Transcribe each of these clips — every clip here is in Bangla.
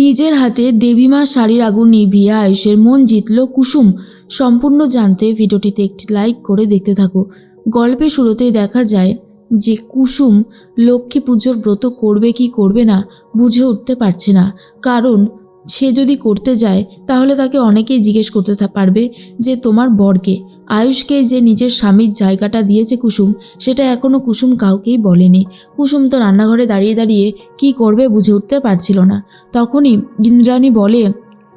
নিজের হাতে দেবীমা শাড়ির আগুন নিভিয়ে আয়ুষের মন জিতল কুসুম। সম্পূর্ণ জানতে ভিডিওটিতে একটি লাইক করে দেখতে থাকো। গল্পের শুরুতেই দেখা যায় যে কুসুম লক্ষ্মী পুজোর ব্রত করবে কি করবে না বুঝে উঠতে পারছে না। কারণ সে যদি করতে যায়, তাহলে তাকে অনেকেই জিজ্ঞেস করতে পারবে যে তোমার বরকে। আয়ুষকে যে নিজের স্বামীর জায়গাটা দিয়েছে কুসুম, সেটা এখনও কুসুম কাউকেই বলেনি। কুসুম তো রান্নাঘরে দাঁড়িয়ে দাঁড়িয়ে কি করবে বুঝে উঠতে পারছিল না। তখনই ইন্দ্রাণী বলে,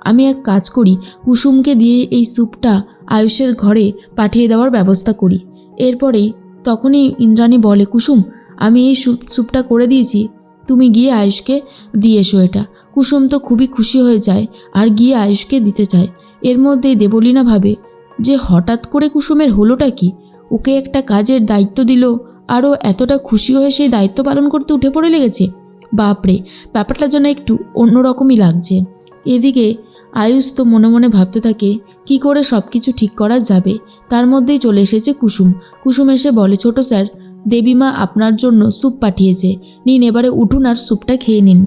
আমি এক কাজ করি, কুসুমকে দিয়ে এই স্যুপটা আয়ুষের ঘরে পাঠিয়ে দেওয়ার ব্যবস্থা করি। এরপরেই তখনই ইন্দ্রাণী বলে, কুসুম, আমি এই স্যুপ, স্যুপটা করে দিয়েছি, তুমি গিয়ে আয়ুষকে দিয়ে এসো এটা। কুসুম তো খুবই খুশি হয়ে যায়, আর গিয়ে আয়ুষকে দিতে চায়। এর মধ্যেই দেবলীনা ভাবে যে হঠাৎ করে কুসুমের হলোটা কি? ওকে একটা কাজের দায়িত্ব দিল, আরও এতটা খুশি হয়ে সেই দায়িত্ব পালন করতে উঠে পড়ে লেগেছে। বাপরে, ব্যাপারটা যেন একটু অন্যরকমই লাগছে। এদিকে আয়ুষ তো মনে মনে ভাবতে থাকে, কি করে সব কিছু ঠিক করা যাবে? তার মধ্যেই চলে এসেছে কুসুম। কুসুম এসে বলে, ছোট স্যার, দেবীমা আপনার জন্য স্যুপ পাঠিয়েছে। নিন, এবারে উঠুন আর স্যুপটা খেয়ে নিন।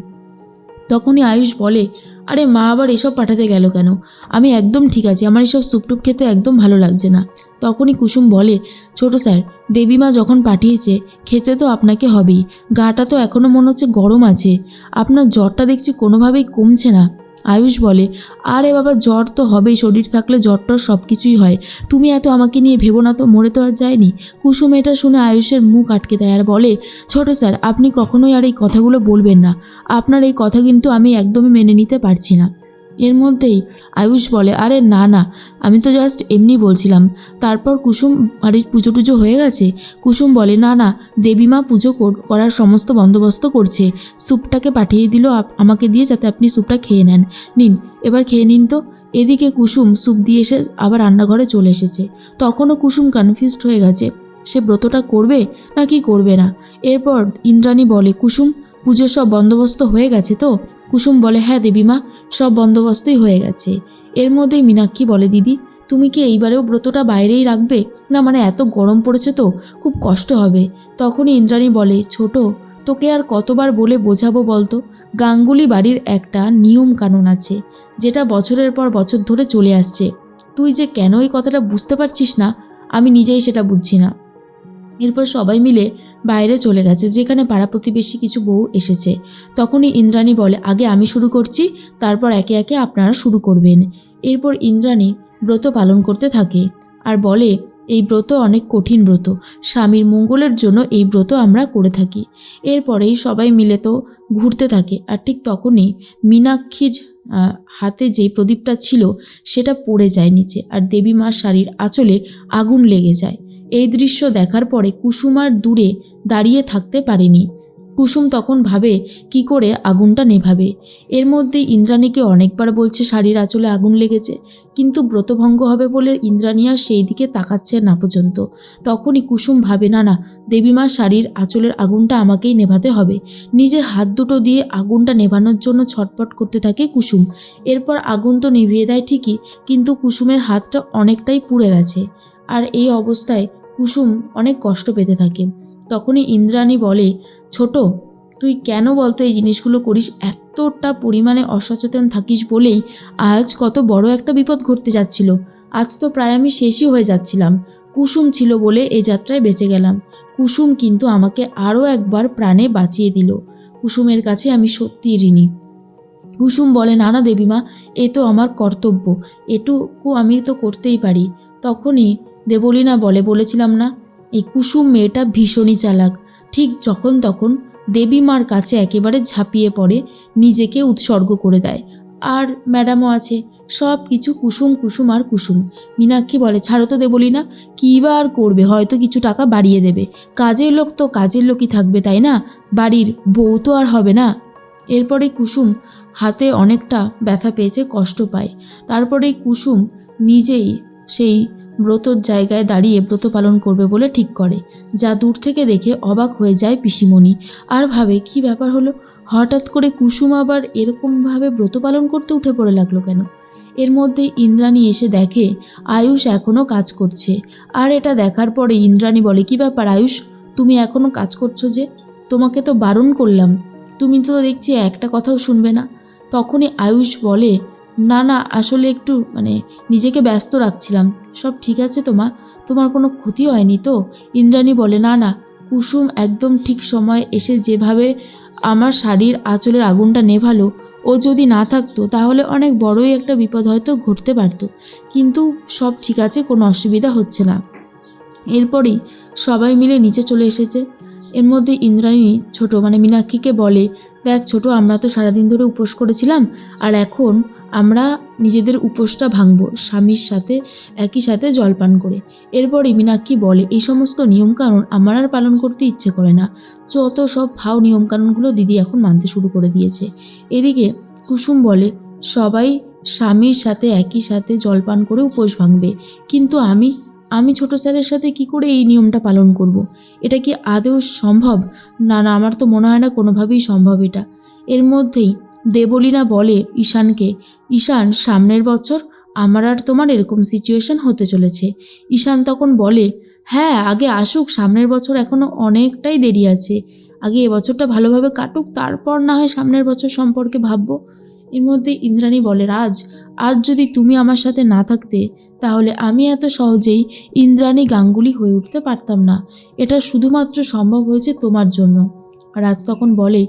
তখনই আয়ুষ বলে আরে মা আবার এসব পাঠাতে গেল কেন? আমি একদম ঠিক আছি, আমার এসব সুপটুপ খেতে একদম ভালো লাগছে না। তখনই কুসুম বলে, ছোট স্যার দেবী মা যখন পাঠিয়েছে, খেতে তো আপনাকে হবেই। গাটা তো এখনও মনে হচ্ছে গরম আছে। আপনার জ্বরটা দেখছি কোনোভাবেই কমছে না। আয়ুষ বলে, আরে বাবা, জ্বর তো হবেই, শরীর থাকলে জ্বর টর সব কিছুই হয়। তুমি এত আমাকে নিয়ে ভেবো না তো, মরে তো আর যায়নি? কুসুম এটা শুনে আয়ুষের মুখ আটকে দেয় আর বলে, ছোট স্যার, আপনি কখনোই আর এই কথাগুলো বলবেন না। আপনার এই কথা কিন্তু আমি একদমই মেনে নিতে পারছি না। এর মধ্যেই আয়ুষ বলে, আরে না না, আমি তো জাস্ট এমনি বলছিলাম। তারপর কুসুম বাড়ির পুজো টুজো হয়ে গেছে। কুসুম বলে, না না দেবীমা পুজো কর- করার সমস্ত বন্দোবস্ত করছে। স্যুপটাকে পাঠিয়ে দিল আমাকে দিয়ে যাতে আপনি স্যুপটা খেয়ে নেন। নিন, এবার খেয়ে নিন তো। এদিকে কুসুম স্যুপ দিয়ে এসে আবার রান্নাঘরে চলে এসেছে। তখনও কুসুম কনফিউজড হয়ে গেছে। সে ব্রতটা করবে নাকি করবে না? এরপর ইন্দ্রাণী বলে, কুসুম পুজোর সব বন্দোবস্ত হয়ে গেছে তো? কুসুম বলে হ্যাঁ দেবীমা সব বন্দোবস্তই হয়ে গেছে। এর মধ্যেই মীনাক্ষী বলে, দিদি, তুমি কি এইবারেও ব্রতটা বাইরেই রাখবে? না মানে এত গরম পড়েছে তো, খুব কষ্ট হবে। তখনই ইন্দ্রাণী বলে, ছোট, তোকে আর কতবার বলে বোঝাবো বলতো? গাঙ্গুলি বাড়ির একটা নিয়ম কানুন আছে, যেটা বছরের পর বছর ধরে চলে আসছে। তুই যে কেন এই কথাটা বুঝতে পারছিস না? আমি নিজেই সেটা বুঝছি না। এরপর সবাই মিলে বাইরে চলে গেছে। যেখানে পাড়া প্রতিবেশী কিছু বউ এসেছে। তখনই ইন্দ্রাণী বলে, আগে আমি শুরু করছি, তারপর একে একে আপনারা শুরু করবেন। এরপর ইন্দ্রাণী ব্রত পালন করতে থাকে আর বলে, এই ব্রত অনেক কঠিন ব্রত। স্বামীর মঙ্গলের জন্য এই ব্রত আমরা করে থাকি। এরপরেই সবাই মিলে তো ঘুরতে থাকে। আর ঠিক তখনই মীনাক্ষীর হাতে যে প্রদীপটা ছিল, সেটা পড়ে যায় নিচে। আর দেবী মার শাড়ির আঁচলে আগুন লেগে যায়। এই দৃশ্য দেখার পরে কুসুম আর দূরে দাঁড়িয়ে থাকতে পারেনি। কুসুম তখন ভাবে, কি করে আগুনটা নেভাবে? এর মধ্যে ইন্দ্রাণীকে অনেকবার বলছে, শাড়ির আঁচলে আগুন লেগেছে, কিন্তু ব্রতভঙ্গ হবে বলে ইন্দ্রাণী আর সেই দিকে তাকাচ্ছে না পর্যন্ত। তখনই কুসুম ভাবে, না না, দেবীমা, শাড়ির আঁচলের আগুনটা আমাকেই নেভাতে হবে। নিজে হাত দুটো দিয়ে আগুনটা নেভানোর জন্য ছটপট করতে থাকে কুসুম। এরপর আগুন তো নিভিয়ে দেয় ঠিকই, কিন্তু কুসুমের হাতটা অনেকটাই পুড়ে গেছে। আর এই অবস্থায় কুসুম অনেক কষ্ট পেতে থাকে। তখনই ইন্দ্রাণী বলে, ছোট, তুই কেন বলতো এই জিনিসগুলো করিস? এতটা পরিমাণে অসচেতন থাকিস বলেই আজ কত বড় একটা বিপদ ঘটতে যাচ্ছিল। আজ তো প্রায় আমি শেষই হয়ে যাচ্ছিলাম। কুসুম ছিল বলে এই যাত্রায় বেঁচে গেলাম। কুসুম কিন্তু আমাকে আরও একবার প্রাণে বাঁচিয়ে দিল। কুসুমের কাছে আমি সত্যি ঋণী। কুসুম বলে না না দেবীমা, এ তো আমার কর্তব্য। এটুকু আমি তো করতেই পারি। তখনই দেবলীনা বলে বলেছিলাম না? এই কুসুম মেয়েটা ভীষণই চালাক। ঠিক যখন তখন দেবী মার কাছে একেবারে ঝাঁপিয়ে পড়ে, নিজেকে উৎসর্গ করে দেয়। আর ম্যাডামও আছে। সব কিছু কুসুম কুসুম আর কুসুম। মীনাক্ষী বলে, ছাড়ো তো দেবলি না, কী বা আর করবে? হয়তো কিছু টাকা বাড়িয়ে দেবে। কাজের লোক তো কাজের লোকই থাকবে, তাই না? বাড়ির বউ তো আর হবে না? এরপরে কুসুম হাতে অনেকটা ব্যথা পেয়েছে, কষ্ট পায়। তারপরে কুসুম নিজেই সেই ব্রতর জায়গায় দাঁড়িয়ে ব্রত পালন করবে বলে ঠিক করে, যা দূর থেকে দেখে অবাক হয়ে যায় পিসিমণি। আর ভাবে, কি ব্যাপার হলো? হঠাৎ করে কুসুম আবার এরকমভাবে ব্রত পালন করতে উঠে পড়ে লাগল কেন? এর মধ্যে ইন্দ্রাণী এসে দেখে, আয়ুষ এখনও কাজ করছে। আর এটা দেখার পরে ইন্দ্রাণী বলে, কি ব্যাপার আয়ুষ? তুমি এখনও কাজ করছ যে? তোমাকে তো বারণ করলাম। তুমি তো দেখছি একটা কথাও শুনবে না। তখনই আয়ুষ বলে, না না, আসলে একটু মানে নিজেকে ব্যস্ত রাখছিলাম। সব ঠিক আছে তোমার তোমার কোনো ক্ষতি হয়নি তো? ইন্দ্রাণী বলে, না না। কুসুম একদম ঠিক সময় এসে যেভাবে আমার শাড়ির আঁচলের আগুনটা নেভালো, ও যদি না থাকতো তাহলে অনেক বড়ই একটা বিপদ হয়তো ঘটতে পারতো। কিন্তু সব ঠিক আছে, কোনো অসুবিধা হচ্ছে না। এরপরেই সবাই মিলে নিচে চলে এসেছে। এর মধ্যে ইন্দ্রাণী ছোট মানে মীনাক্ষীকে বলে, দেখ ছোট, আমরা তো সারাদিন ধরে উপোস করেছিলাম, আর এখন আমরা নিজেদের উপোসটা ভাঙবো, স্বামীর সাথে, একই সাথে জলপান করে। এরপরই মীনাক্ষী বলে, এই সমস্ত নিয়মকানুন আমার আর পালন করতে ইচ্ছে করে না। যত সব ভাও নিয়মকানুনগুলো দিদি এখন মানতে শুরু করে দিয়েছে। এদিকে কুসুম বলে, সবাই স্বামীর সাথে, একই সাথে জলপান করে উপোস ভাঙবে। কিন্তু আমি আমি ছোট স্যারের সাথে কি করে এই নিয়মটা পালন করব। এটা কি আদৌ সম্ভব? না না, আমার তো মনে হয় না কোনোভাবেই সম্ভব এটা। এর মধ্যেই দেবলীনা বলে ঈশানকে, ঈশান, সামনের বছর আমার আর তোমার এরকম সিচুয়েশন হতে চলেছে। ঈশান তখন বলে হ্যাঁ আগে আসুক, সামনের বছর এখনও অনেকটাই দেরি আছে। আগে এবছরটা ভালোভাবে কাটুক, তারপর না হয় সামনের বছর সম্পর্কে ভাববো। এর মধ্যে ইন্দ্রাণী বলে, রাজ, আজ যদি তুমি আমার সাথে না থাকতে, তাহলে আমি এত সহজেই ইন্দ্রাণী গাঙ্গুলি হয়ে উঠতে পারতাম না। এটা শুধুমাত্র সম্ভব হয়েছে তোমার জন্য। রাজ তখন বলে,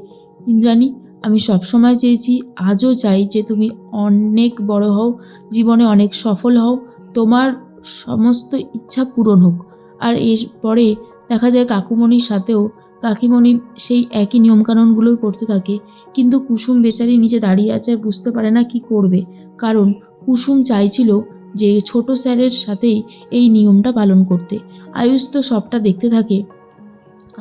ইন্দ্রাণী আমি সবসময় চেয়েছি, আজও চাই যে তুমি অনেক বড় হও, জীবনে অনেক সফল হও। তোমার সমস্ত ইচ্ছা পূরণ হোক। আর এরপরে দেখা যায় কাকুমণির সাথেও কাকিমণি সেই একই নিয়মকানুনগুলোই করতে থাকে। কিন্তু কুসুম বেচারি নিচে দাঁড়িয়ে আছে, বুঝতে পারে না কি করবে। কারণ কুসুম চাইছিল যে ছোট স্যারের সাথেই এই নিয়মটা পালন করতে। আয়ুষ তো সবটা দেখতে থাকে।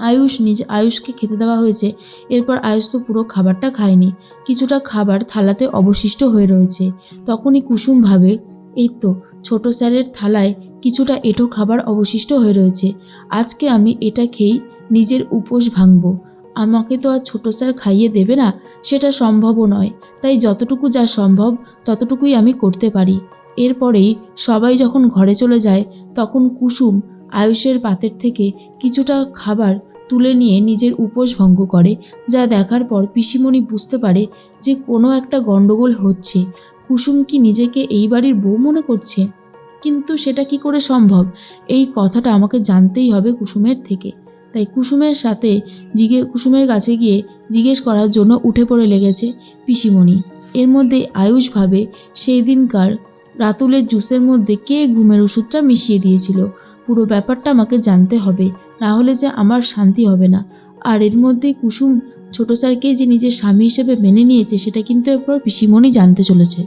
আয়ুষ নিজ আয়ুষকে খেতে দেওয়া হয়েছে। এরপর আয়ুষ তো পুরো খাবারটা খায়নি। কিছুটা খাবার থালাতে অবশিষ্ট হয়ে রয়েছে। তখনই কুসুম ভাবে, এই তো, ছোট স্যারের থালায় কিছুটা এঁটো খাবার অবশিষ্ট হয়ে রয়েছে। আজকে আমি এটা খেয়েই নিজের উপোস ভাঙব। আমাকে তো আর ছোট স্যার খাইয়ে দেবে না, সেটা সম্ভবও নয়। তাই যতটুকু যা সম্ভব, ততটুকুই আমি করতে পারি। এরপরেই সবাই যখন ঘরে চলে যায়, তখন কুসুম আয়ুষের পাতের থেকে কিছুটা খাবার তুলে নিয়ে নিজের উপোস ভঙ্গ করে, যা দেখার পর পিসিমণি বুঝতে পারে যে কোনো একটা গণ্ডগোল হচ্ছে। কুসুম কি নিজেকে এই বাড়ির বউ মনে করছে? কিন্তু সেটা কি করে সম্ভব? এই কথাটা আমাকে জানতেই হবে কুসুমের থেকে। তাই কুসুমের সাথে জিগে, কুসুমের কাছে গিয়ে জিজ্ঞেস করার জন্য উঠে পড়ে লেগেছে পিসিমণি। এর মধ্যে আয়ুষ ভাবে সেই দিনকার রাতুলের জুসের মধ্যে কে ঘুমের ওষুধটা মিশিয়ে দিয়েছিল? পুরো ব্যাপারটা আমাকে জানতে হবে। না হলে যে আমার শান্তি হবে না। আর এর মধ্যে কুসুম ছোট স্যারকে যে নিজের স্বামী হিসেবে মেনে নিয়েছে, সেটা কিন্তু এরপর পিসিমণি জানতে চলেছে।